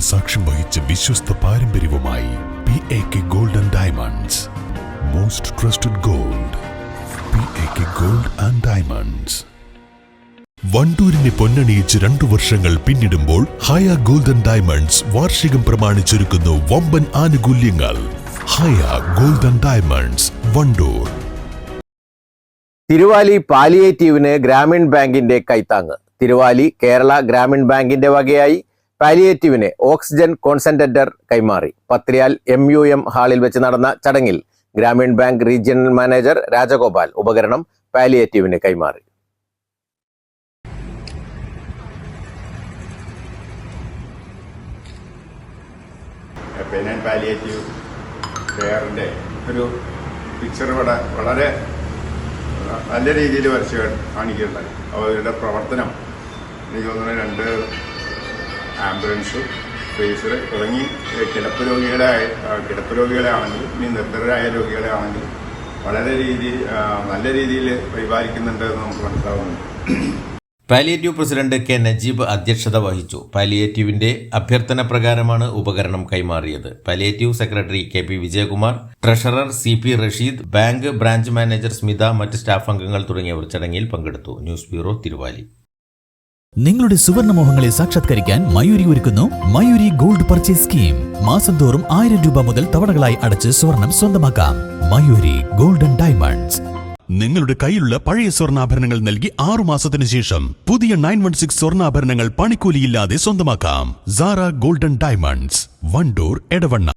സാക്ഷ്യം വഹിച്ച വിശ്വസ്ത പാരമ്പര്യവുമായി P A K gold and diamonds most trusted gold P A K gold and diamonds വണ്ടൂരിനെ പൊന്നണിയിച്ച് രണ്ടു വർഷങ്ങൾ പിന്നിടുമ്പോൾ ഹയ ഗോൾഡൻ ഡയമണ്ട്സ് വാർഷികം പ്രമാണിച്ചൊരുക്കുന്നു വമ്പൻ ആനുകൂല്യങ്ങൾ. Haya golden diamonds Wandoor. Thiruvali പാലിയേറ്റീവിന് ഗ്രാമീൺ ബാങ്കിന്റെ കൈത്താങ്ങ്. തിരുവാലി കേരള ഗ്രാമീൺ ബാങ്കിന്റെ വകയായി പാലിയേറ്റീവിന് ഓക്സിജൻ കോൺസെൻട്രേറ്റർ കൈമാറി. പത്രിയാൽ എം യു എം ഹാളിൽ വെച്ച് നടന്ന ചടങ്ങിൽ Grameen bank regional manager Rajagopal ഉപകരണം പാലിയേറ്റീവിന് കൈമാറി. പാലിയേറ്റീവ് ഒരു പിക്ചർ ഇവിടെ വളരെ നല്ല രീതിയിൽ വരച്ച് കാണിക്കുന്നുണ്ട്. അവരുടെ പ്രവർത്തനം എനിക്ക് തോന്നുന്നു രണ്ട് ആംബുലൻസ് ഫേസർ തുടങ്ങി കിടപ്പ് രോഗികളെ കിടപ്പ് രോഗികളെ ആണെങ്കിലും ഇനി നിർദ്ധരായ രോഗികളെ ആണെങ്കിലും വളരെ രീതി നല്ല രീതിയിൽ പരിപാലിക്കുന്നുണ്ട് എന്ന് നമുക്ക് മനസ്സിലാവുന്നുണ്ട് പാലിയേറ്റീവ് പ്രസിഡന്റ് കെ. നജീബ് അധ്യക്ഷത വഹിച്ചു. പാലിയേറ്റീവിന്റെ അഭ്യർത്ഥന പ്രകാരമാണ് ഉപകരണം കൈമാറിയത്. Palliative secretary K. P. Vijayakumar treasurer C. P. Rasheed bank branch manager Smitha മറ്റ് സ്റ്റാഫ് അംഗങ്ങൾ തുടങ്ങിയവർ ചടങ്ങിൽ പങ്കെടുത്തു. News bureau Thiruvali. നിങ്ങളുടെ സുവർണ മോഹങ്ങളെ സാക്ഷാത്കരിക്കാൻ മയൂരി ഒരുക്കുന്നു മയൂരി ഗോൾഡ് പർച്ചേസ് സ്കീം. മാസം തോറും ആയിരം രൂപ മുതൽ തവണകളായി അടച്ച് സ്വർണം സ്വന്തമാക്കാം. Mayuri Golden Diamonds. നിങ്ങളുടെ കയ്യിലുള്ള പഴയ സ്വർണാഭരണങ്ങൾ നൽകി ആറു മാസത്തിന് ശേഷം പുതിയ നയൻ വൺ സിക്സ് സ്വർണാഭരണങ്ങൾ പണിക്കൂലിയില്ലാതെ സ്വന്തമാക്കാം. Zara golden diamonds. One door Edavanna.